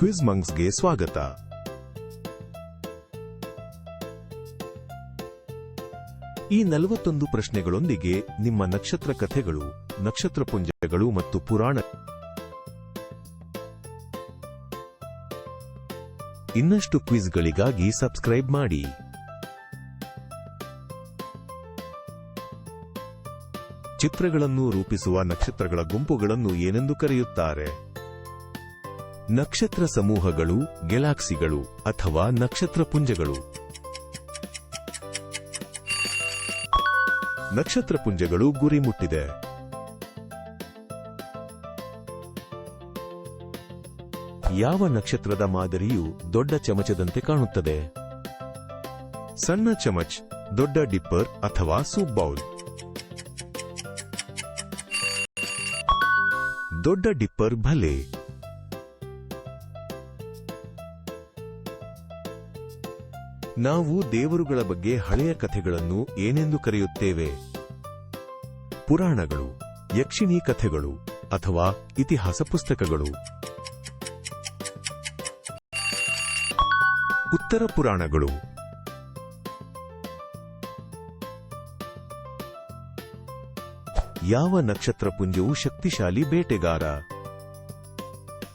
Quiz ಮಂಗ್ಸ್ಗೆ ಸ್ವಾಗತ. ಈ ನಲವತ್ತೊಂದು ಪ್ರಶ್ನೆಗಳೊಂದಿಗೆ ನಿಮ್ಮ ನಕ್ಷತ್ರ ಕಥೆಗಳು, ನಕ್ಷತ್ರ ಪುಂಜಗಳು ಮತ್ತು ಪುರಾಣ ಇನ್ನಷ್ಟು ಕ್ವಿಜ್ಗಳಿಗಾಗಿ ಸಬ್ಸ್ಕ್ರೈಬ್ ಮಾಡಿ. ಚಿತ್ರಗಳನ್ನು ರೂಪಿಸುವ ನಕ್ಷತ್ರಗಳ ಗುಂಪುಗಳನ್ನು ಏನೆಂದು ಕರೆಯುತ್ತಾರೆ? ನಕ್ಷತ್ರ ಸಮೂಹಗಳು, ಗೆಲಾಕ್ಸಿಗಳು ಅಥವಾ ನಕ್ಷತ್ರಪುಂಜಗಳು ನಕ್ಷತ್ರಪುಂಜಗಳು ನಕ್ಷತ್ರ ಪುಂಜಗಳು ಗುರಿ ಮುಟ್ಟಿದೆ. ಯಾವ ನಕ್ಷತ್ರದ ಮಾದರಿಯು ದೊಡ್ಡ ಚಮಚದಂತೆ ಕಾಣುತ್ತದೆ? ಸಣ್ಣ ಚಮಚ್, ದೊಡ್ಡ ಡಿಪ್ಪರ್ ಅಥವಾ ಸೂಪ್ ಬೌಲ್. ದೊಡ್ಡ ಡಿಪ್ಪರ್ ಭಲೆ. ನಾವು ದೇವರುಗಳ ಬಗ್ಗೆ ಹಳೆಯ ಕಥೆಗಳನ್ನು ಏನೆಂದು ಕರೆಯುತ್ತೇವೆ? ಪುರಾಣಗಳು, ಯಕ್ಷಿಣಿ ಕಥೆಗಳು ಅಥವಾ ಇತಿಹಾಸ ಪುಸ್ತಕಗಳು. ಉತ್ತರ ಪುರಾಣಗಳು. ಯಾವ ನಕ್ಷತ್ರಪುಂಜವು ಶಕ್ತಿಶಾಲಿ ಬೇಟೆಗಾರ?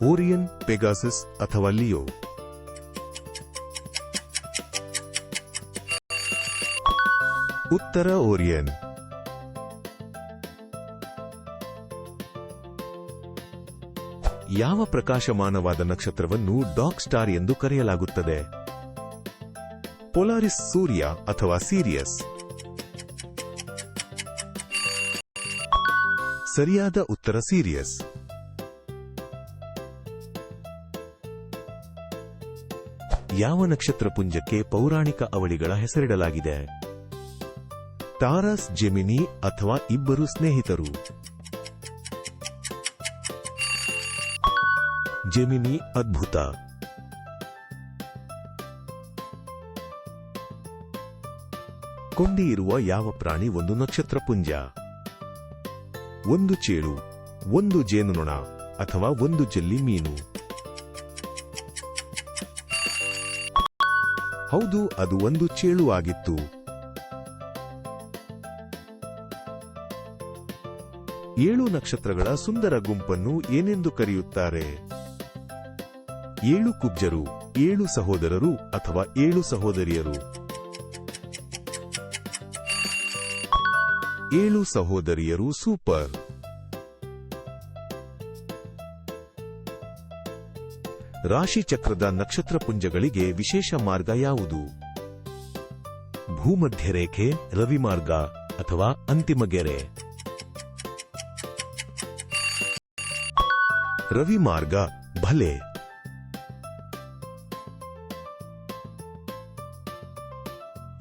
ಓರಿಯನ್, ಪೆಗಾಸಸ್ ಅಥವಾ ಲಿಯೋ? ಉತ್ತರ ಓರಿಯನ್. ಯಾವ ಪ್ರಕಾಶಮಾನವಾದ ನಕ್ಷತ್ರವನ್ನು ಡಾಕ್ ಸ್ಟಾರ್ ಎಂದು ಕರೆಯಲಾಗುತ್ತದೆ? ಪೊಲಾರಿಸ್ ಸೂರ್ಯ ಅಥವಾ ಸೀರಿಯಸ್? ಸರಿಯಾದ ಉತ್ತರ ಸೀರಿಯಸ್. ಯಾವ ನಕ್ಷತ್ರ ಪುಂಜಕ್ಕೆ ಪೌರಾಣಿಕ ಅವಳಿಗಳ ಹೆಸರಿಡಲಾಗಿದೆ? ಟಾರಸ್ ಜೆಮಿನಿ ಅಥವಾ ಇಬ್ಬರು ಸ್ನೇಹಿತರು. ಜೆಮಿನಿ ಅದ್ಭುತ. ಕೊಂಡಿ ಯಾವ ಪ್ರಾಣಿ ಒಂದು ನಕ್ಷತ್ರ ಪುಂಜ? ಒಂದು ಚೇಳು, ಒಂದು ಜೇನುನೊಣ ಅಥವಾ ಒಂದು ಜಲ್ಲಿ ಮೀನು? ಹೌದು, ಅದು ಒಂದು ಚೇಳು ಆಗಿತ್ತು. ಏಳು ನಕ್ಷತ್ರಗಳ ಸುಂದರ ಗುಂಪನ್ನು ಏನೆಂದು ಕರೆಯುತ್ತಾರೆ? ಏಳು ಕುಬ್ಜರು, ಏಳು ಸಹೋದರರು ಅಥವಾ ಏಳು ಸಹೋದರಿಯರು? ಏಳು ಸಹೋದರಿಯರು ಸೂಪರ್. ರಾಶಿ ಚಕ್ರದ ನಕ್ಷತ್ರ ಪುಂಜಗಳಿಗೆ ವಿಶೇಷ ಮಾರ್ಗ ಯಾವುದು? ಭೂಮಧ್ಯರೇಖೆ, ರವಿಮಾರ್ಗ ಅಥವಾ ಅಂತಿಮ ಗೆರೆ? ರವಿಮಾರ್ಗ ಭಲೆ.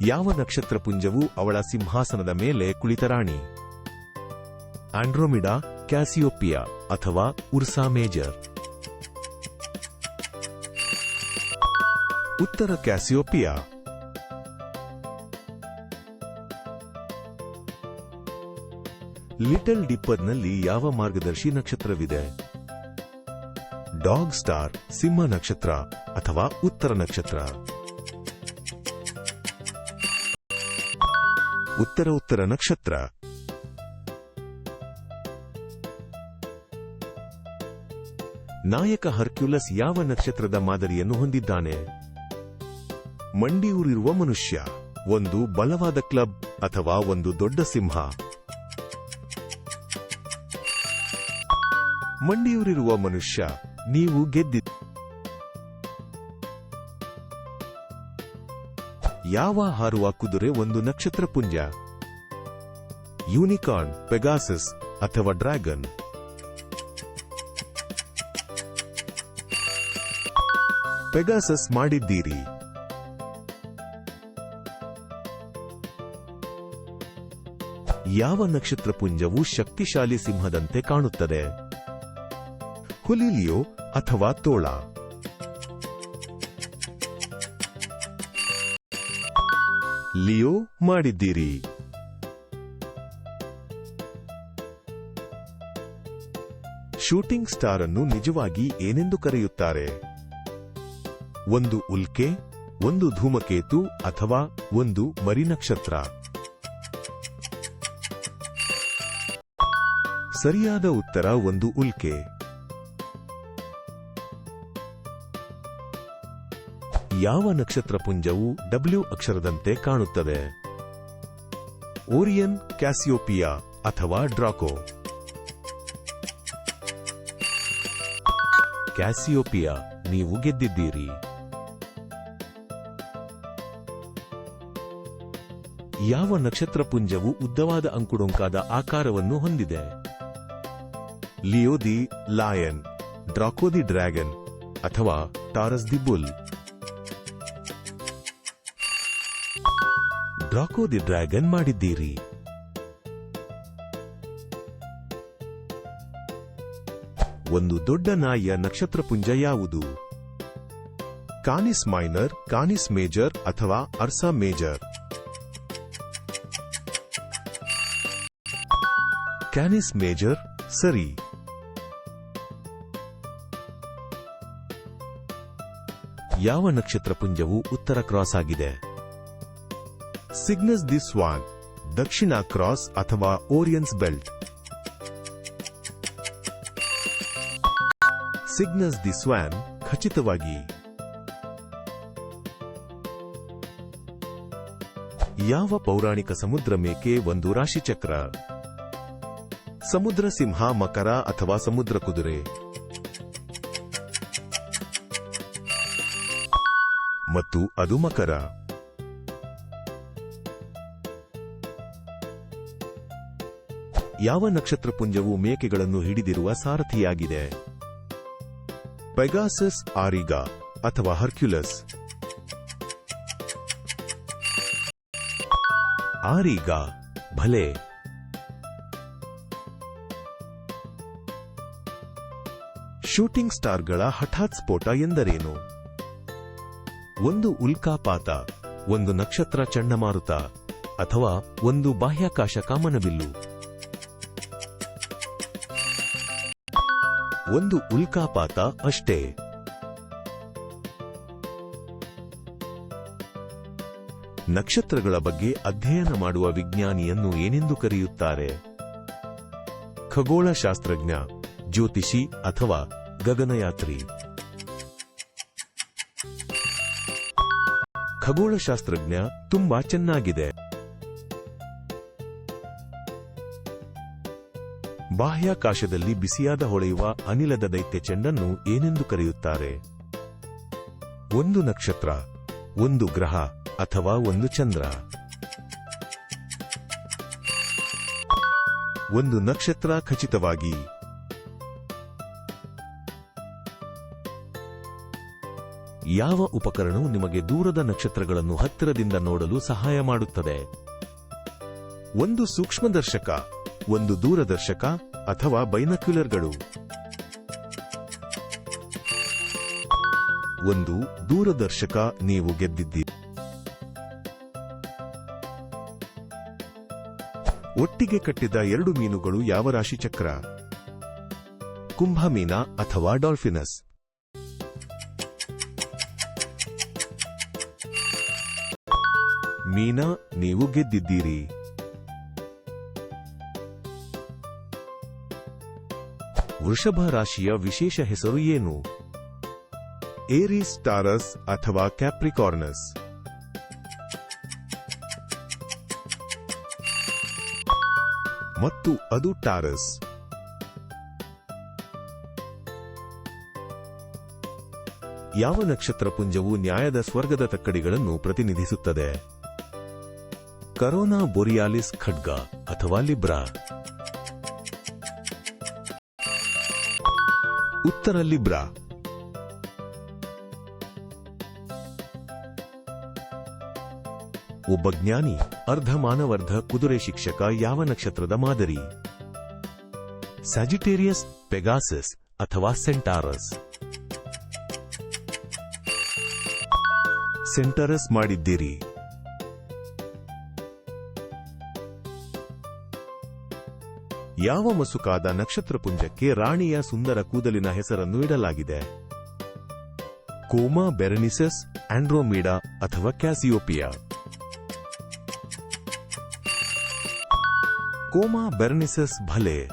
ಯಾವ ನಕ್ಷತ್ರ ಪುಂಜವು ಅವಳ ಸಿಂಹಾಸನದ ಮೇಲೆ ಕುಳಿತ ರಾಣಿ? ಆಂಡ್ರೋಮಿಡಾ, ಕ್ಯಾಸಿಯೋಪಿಯಾ ಅಥವಾ ಉರ್ಸಾ ಮೇಜರ್? ಉತ್ತರ ಕ್ಯಾಸಿಯೋಪಿಯಾ. ಲಿಟಲ್ ಡಿಪ್ಪರ್ನಲ್ಲಿ ಯಾವ ಮಾರ್ಗದರ್ಶಿ ನಕ್ಷತ್ರವಿದೆ? ಡಾಗ್ ಸ್ಟಾರ್ ಸಿಂಹ ನಕ್ಷತ್ರ ಅಥವಾ ಉತ್ತರ ನಕ್ಷತ್ರ. ಉತ್ತರ ಉತ್ತರ ನಕ್ಷತ್ರ. ನಾಯಕ ಹರ್ಕ್ಯುಲಸ್ ಯಾವ ನಕ್ಷತ್ರದ ಮಾದರಿಯನ್ನು ಹೊಂದಿದ್ದಾನೆ? ಮಂಡಿಯೂರಿರುವ ಮನುಷ್ಯ, ಒಂದು ಬಲವಾದ ಕ್ಲಬ್ ಅಥವಾ ಒಂದು ದೊಡ್ಡ ಸಿಂಹ? ಮಂಡಿಯೂರಿರುವ ಮನುಷ್ಯ ನೀವು ಗೆದ್ದಿ ಯಾವ ಹಾರುವ ಕುದುರೆ ಒಂದು ನಕ್ಷತ್ರ ಪುಂಜ? ಯೂನಿಕಾರ್ನ್, ಪೆಗಾಸಸ್, ಅಥವಾ ಡ್ರ್ಯಾಗನ್? ಪೆಗಾಸಸ್ ಮಾಡಿದ್ದೀರಿ. ಯಾವ ನಕ್ಷತ್ರ ಪುಂಜವು ಶಕ್ತಿಶಾಲಿ ಸಿಂಹದಂತೆ ಕಾಣುತ್ತದೆ? ಹುಲಿಲಿಯೋ ಅಥವಾ ತೋಳ? ಲಿಯೋ ಮಾಡಿದ್ದೀರಿ. ಶೂಟಿಂಗ್ ಸ್ಟಾರ್ ಅನ್ನು ನಿಜವಾಗಿ ಏನೆಂದು ಕರೆಯುತ್ತಾರೆ? ಒಂದು ಉಲ್ಕೆ, ಒಂದು ಧೂಮಕೇತು ಅಥವಾ ಒಂದು ಮರಿ ನಕ್ಷತ್ರ ಸರಿಯಾದ ಉತ್ತರ ಒಂದು ಉಲ್ಕೆ. ಯಾವ ನಕ್ಷತ್ರಪುಂಜವು ಡಬ್ಲ್ಯೂ ಅಕ್ಷರದಂತೆ ಕಾಣುತ್ತದೆ? ಓರಿಯನ್, ಕ್ಯಾಸಿಯೋಪಿಯಾ ಅಥವಾ ಡ್ರಾಕೋ? ಕ್ಯಾಸಿಯೋಪಿಯಾ, ನೀವು ಗೆದ್ದಿದ್ದೀರಿ. ಯಾವ ನಕ್ಷತ್ರಪುಂಜವು ಉದ್ದವಾದ ಅಂಕುಡೊಂಕಾದ ಆಕಾರವನ್ನು ಹೊಂದಿದೆ? Leo the lion, Draco the dragon ಅಥವಾ Taurus the bull? Draco the dragon ಮಾಡಿದ್ದೀರಿ. ಒಂದು ದೊಡ್ಡ ನಾಯಿಯ ನಕ್ಷತ್ರಪುಂಜ ಯಾವುದು? ಕಾನಿಸ್ ಮೈನರ್, ಕಾನಿಸ್ ಮೇಜರ್ ಅಥವಾ ಅರ್ಸಾ ಮೇಜರ್? ಕ್ಯಾನಿಸ್ ಮೇಜರ್, ಸರಿ. ಯಾವ ನಕ್ಷತ್ರಪುಂಜವು ಉತ್ತರ ಕ್ರಾಸ್ ಆಗಿದೆ? ಸಿಗ್ನಸ್ ದಿ ಸ್ವಾಗ್ ದಕ್ಷಿಣ ಕ್ರಾಸ್ ಅಥವಾ ಓರಿಯನ್ಸ್ ಬೆಲ್ಟ್ ಸಿಗ್ನಸ್ ದಿ ಸ್ವಾನ್ ಖಚಿತವಾಗಿ ಯಾವ ಪೌರಾಣಿಕ ಸಮುದ್ರ ಮೇಕೆ ಒಂದು ರಾಶಿಚಕ್ರ ಸಮುದ್ರ ಸಿಂಹ ಮಕರ ಅಥವಾ ಸಮುದ್ರ ಕುದುರೆ ಮತ್ತು ಅದು ಮಕರ ಯಾವ ನಕ್ಷತ್ರಪುಂಜವು ಮೇಕೆಗಳನ್ನು ಹಿಡಿದಿರುವ ಸಾರಥಿಯಾಗಿದೆ? ಪೆಗಾಸಸ್, ಆರಿಗಾ, ಅಥವಾ ಹರ್ಕ್ಯುಲಸ್? ಆರಿಗಾ, ಭಲೆ. ಶೂಟಿಂಗ್ ಸ್ಟಾರ್ಗಳ ಹಠಾತ್ ಸ್ಫೋಟ ಎಂದರೇನು? ಒಂದು ಉಲ್ಕಾಪಾತ, ಒಂದು ನಕ್ಷತ್ರ ಚಂಡಮಾರುತ, ಅಥವಾ ಒಂದು ಬಾಹ್ಯಾಕಾಶ ಕಾಮನಬಿಲ್ಲು? ಒಂದು ಉಲ್ಕಾಪಾತ ಅಷ್ಟೇ. ನಕ್ಷತ್ರಗಳ ಬಗ್ಗೆ ಅಧ್ಯಯನ ಮಾಡುವ ವಿಜ್ಞಾನಿಯನ್ನು ಏನೆಂದು ಕರೆಯುತ್ತಾರೆ? ಖಗೋಳಶಾಸ್ತ್ರಜ್ಞ, ಜ್ಯೋತಿಷಿ ಅಥವಾ ಗಗನಯಾತ್ರಿ? ಖಗೋಳಶಾಸ್ತ್ರಜ್ಞ ತುಂಬಾ ಚೆನ್ನಾಗಿದೆ. ಬಾಹ್ಯಾಕಾಶದಲ್ಲಿ ಬಿಸಿಯಾದ ಹೊಳೆಯುವ ಅನಿಲದ ದೈತ್ಯ ಚೆಂಡನ್ನು ಏನೆಂದು ಕರೆಯುತ್ತಾರೆ? ಒಂದು ನಕ್ಷತ್ರ, ಒಂದು ಗ್ರಹ ಅಥವಾ ಒಂದು ಚಂದ್ರ? ಒಂದು ನಕ್ಷತ್ರ ಖಚಿತವಾಗಿ. ಯಾವ ಉಪಕರಣವು ನಿಮಗೆ ದೂರದ ನಕ್ಷತ್ರಗಳನ್ನು ಹತ್ತಿರದಿಂದ ನೋಡಲು ಸಹಾಯ ಮಾಡುತ್ತದೆ? ಒಂದು ಸೂಕ್ಷ್ಮದರ್ಶಕ ಒಂದು ದೂರದರ್ಶಕ ಅಥವಾ ಬೈನಕ್ಯುಲರ್ಗಳು. ಒಂದು ದೂರದರ್ಶಕ ನೀವು ಗೆದ್ದಿದ್ದೀರಿ. ಒಟ್ಟಿಗೆ ಕಟ್ಟಿದ ಎರಡು ಮೀನುಗಳು ಯಾವ ರಾಶಿ ಚಕ್ರ ಕುಂಭಮೀನ ಅಥವಾ ಡಾಲ್ಫಿನಸ್? ಮೀನಾ ನೀವು ಗೆದ್ದಿದ್ದೀರಿ. ವೃಷಭ ರಾಶಿಯ ವಿಶೇಷ ಹೆಸರು ಏನು? ಏರಿಸ್ ಟಾರಸ್ ಅಥವಾ ಕ್ಯಾಪ್ರಿಕಾರ್ನಸ್. ಮತ್ತು ಅದು ಟಾರಸ್. ಯಾವ ನಕ್ಷತ್ರ ಪುಂಜವು ನ್ಯಾಯದ ಸ್ವರ್ಗದ ತಕ್ಕಡಿಗಳನ್ನು ಪ್ರತಿನಿಧಿಸುತ್ತದೆ? ಕರೋನಾ ಬೊರಿಯಾಲಿಸ್ ಖಡ್ಗ ಅಥವಾ ಲಿಬ್ರಾ. ಉತ್ತರ ಲಿಬ್ರಾ. ಒಬ್ಬ ಜ್ಞಾನಿ, ಅರ್ಧ ಮಾನವರ್ಧ ಕುದುರೆ ಶಿಕ್ಷಕ ಯಾವ ನಕ್ಷತ್ರದ ಮಾದರಿ? ಸ್ಯಾಜಿಟೇರಿಯಸ್ ಪೆಗಾಸಸ್ ಅಥವಾ ಸೆಂಟಾರಸ್ ಸೆಂಟರಸ್ ಮಾಡಿದ್ದೀರಿ. ಯಾವ ಮಸುಕಾದ ನಕ್ಷತ್ರಪುಂಜಕ್ಕೆ ರಾಣಿಯ ಸುಂದರ ಕೂದಲಿನ ಹೆಸರನ್ನು ಇಡಲಾಗಿದೆ? ಕೋಮಾ ಬೆರನಿಸಸ್, ಆಂಡ್ರೋಮೀಡಾ ಅಥವಾ ಕ್ಯಾಸಿಯೋಪಿಯಾ? ಕೋಮಾ ಬೆರನಿಸಸ್ ಭಲೆ.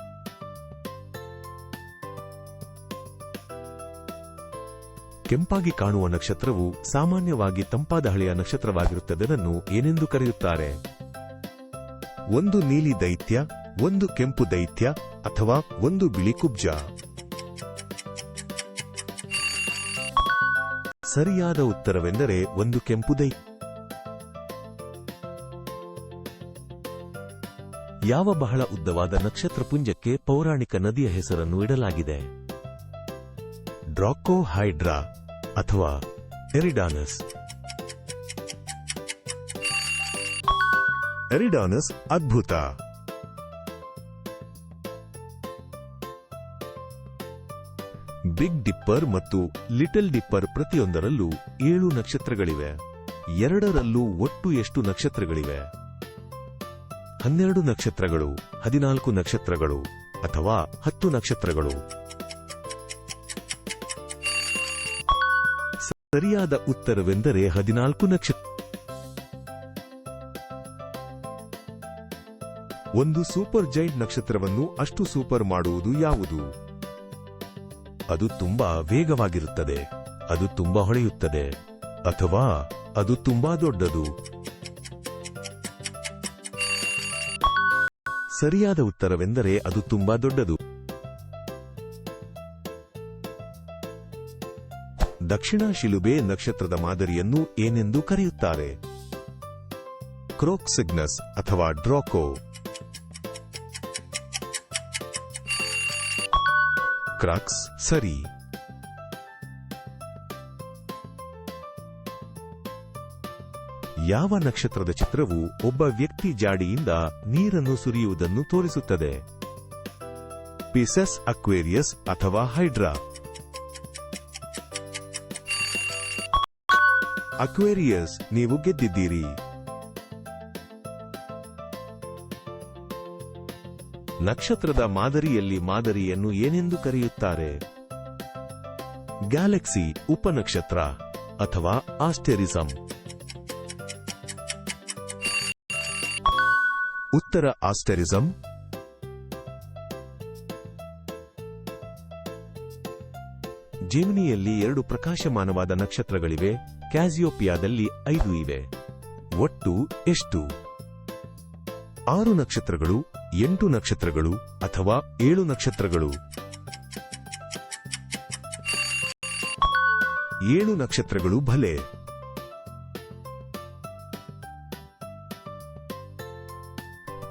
ಕೆಂಪಾಗಿ ಕಾಣುವ ನಕ್ಷತ್ರವು ಸಾಮಾನ್ಯವಾಗಿ ತಂಪಾದ ಹಳೆಯ ನಕ್ಷತ್ರವಾಗಿರುತ್ತದೆ ಏನೆಂದು ಕರೆಯುತ್ತಾರೆ? ಒಂದು ನೀಲಿ ದೈತ್ಯ ಒಂದು ಕೆಂಪು ದೈತ್ಯ ಅಥವಾ ಒಂದು ಬಿಳಿ ಕುಬ್ಜ. ಸರಿಯಾದ ಉತ್ತರವೆಂದರೆ ಒಂದು ಕೆಂಪು ದೈ ಯಾವ ಬಹಳ ಉದ್ದವಾದ ನಕ್ಷತ್ರಪುಂಜಕ್ಕೆ ಪೌರಾಣಿಕ ನದಿಯ ಹೆಸರನ್ನು ಇಡಲಾಗಿದೆ? ಡ್ರಾಕೋ ಹೈಡ್ರಾ ಅಥವಾ ಎರಿಡಾನಸ್. ಎರಿಡಾನಸ್ ಅದ್ಭುತ. ಬಿಗ್ ಡಿಪ್ಪರ್ ಮತ್ತು ಲಿಟಲ್ ಡಿಪ್ಪರ್ ಪ್ರತಿಯೊಂದರಲ್ಲೂ ಏಳು ನಕ್ಷತ್ರಗಳಿವೆ. ಎರಡರಲ್ಲೂ ಒಟ್ಟು ಎಷ್ಟು ನಕ್ಷತ್ರಗಳಿವೆ? ಹನ್ನೆರಡು ನಕ್ಷತ್ರಗಳು, ಹದಿನಾಲ್ಕು ನಕ್ಷತ್ರಗಳು ಅಥವಾ ಹತ್ತು ನಕ್ಷತ್ರಗಳು? ಸರಿಯಾದ ಉತ್ತರವೆಂದರೆ ಹದಿನಾಲ್ಕು ನಕ್ಷತ್ರ ಒಂದು ಸೂಪರ್ ಜೈಂಟ್ ನಕ್ಷತ್ರವನ್ನು ಅಷ್ಟು ಸೂಪರ್ ಮಾಡುವುದು ಯಾವುದು? ಅದು ತುಂಬಾ ವೇಗವಾಗಿರುತ್ತದೆ. ಅದು ತುಂಬಾ ಹೊಳೆಯುತ್ತದೆ. ಅಥವಾ ಅದು ತುಂಬಾ ದೊಡ್ಡದು. ಸರಿಯಾದ ಉತ್ತರವೆಂದರೆ ಅದು ತುಂಬಾ ದೊಡ್ಡದು. ದಕ್ಷಿಣ ಶಿಲುಬೆ ನಕ್ಷತ್ರದ ಮಾದರಿಯನ್ನು ಏನೆಂದು ಕರೆಯುತ್ತಾರೆ? ಕ್ರೋಕ್ ಸಿಗ್ನಸ್ ಅಥವಾ ಡ್ರಾಕೋ. ಕ್ರಾಕ್ಸ್, ಸರಿ. ಯಾವ ನಕ್ಷತ್ರದ ಚಿತ್ರವು ಒಬ್ಬ ವ್ಯಕ್ತಿ ಜಾಡಿಯಿಂದ ನೀರನ್ನು ಸುರಿಯುವುದನ್ನು ತೋರಿಸುತ್ತದೆ? ಪಿಸಸ್, ಅಕ್ವೇರಿಯಸ್ ಅಥವಾ ಹೈಡ್ರಾ? ಅಕ್ವೇರಿಯಸ್, ನೀವು ಗೆದ್ದಿದ್ದೀರಿ. ನಕ್ಷತ್ರದ ಮಾದರಿಯಲ್ಲಿ ಮಾದರಿಯನ್ನು ಏನೆಂದು ಕರೆಯುತ್ತಾರೆ? ಗ್ಯಾಲಕ್ಸಿ, ಉಪನಕ್ಷತ್ರ ಅಥವಾ ಆಸ್ಟೆರಿಸಂ? ಉತ್ತರ ಆಸ್ಟೆರಿಸಂ? ಜೇಮಿನಿಯಲ್ಲಿ ಎರಡು ಪ್ರಕಾಶಮಾನವಾದ ನಕ್ಷತ್ರಗಳಿವೆ, ಕ್ಯಾಸಿಯೋಪಿಯಾದಲ್ಲಿ ಐದು ಇವೆ. ಒಟ್ಟು ಎಷ್ಟು? ಆರು ನಕ್ಷತ್ರಗಳು ಎಂಟು ನಕ್ಷತ್ರಗಳು ಅಥವಾ ಏಳು ನಕ್ಷತ್ರಗಳು. ಏಳು ನಕ್ಷತ್ರಗಳು ಭಲೆ.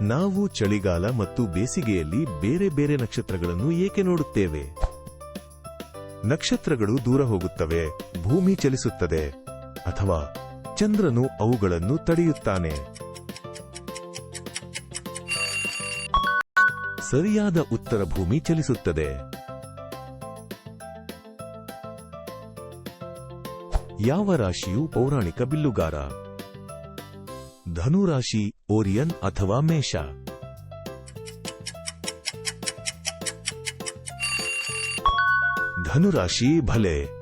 ನಾವು ಚಳಿಗಾಲ ಮತ್ತು ಬೇಸಿಗೆಯಲ್ಲಿ ಬೇರೆ ಬೇರೆ ನಕ್ಷತ್ರಗಳನ್ನು ಏಕೆ ನೋಡುತ್ತೇವೆ? ನಕ್ಷತ್ರಗಳು ದೂರ ಹೋಗುತ್ತವೆ, ಭೂಮಿ ಚಲಿಸುತ್ತದೆ, ಅಥವಾ ಚಂದ್ರನು ಅವುಗಳನ್ನು ತಡೆಯುತ್ತಾನೆ. ಸರಿಯಾದ ಉತ್ತರ ಭೂಮಿ ಚಲಿಸುತ್ತದೆ. ಯಾವ ರಾಶಿಯು ಪೌರಾಣಿಕ ಬಿಲ್ಲುಗಾರ? ಧನುರಾಶಿ ಓರಿಯನ್ ಅಥವಾ ಮೇಷ? ಧನುರಾಶಿ ಭಲೆ.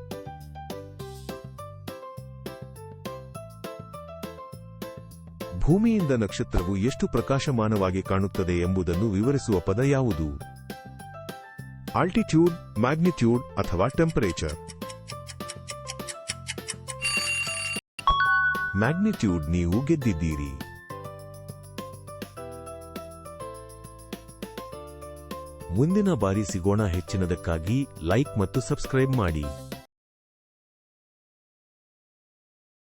ಭೂಮಿಯಿಂದ ನಕ್ಷತ್ರವು ಎಷ್ಟು ಪ್ರಕಾಶಮಾನವಾಗಿ ಕಾಣುತ್ತದೆ ಎಂಬುದನ್ನು ವಿವರಿಸುವ ಪದ ಯಾವುದು? ಆಲ್ಟಿಟ್ಯೂಡ್ ಮ್ಯಾಗ್ನಿಟ್ಯೂಡ್ ಅಥವಾ ಟೆಂಪರೇಚರ್ ಮ್ಯಾಗ್ನಿಟ್ಯೂಡ್ ನೀವು ಗೆದ್ದಿದ್ದೀರಿ. ಮುಂದಿನ ಬಾರಿ ಸಿಗೋಣ ಹೆಚ್ಚಿನದಕ್ಕಾಗಿ ಲೈಕ್ ಮತ್ತು ಸಬ್ಸ್ಕ್ರೈಬ್ ಮಾಡಿ.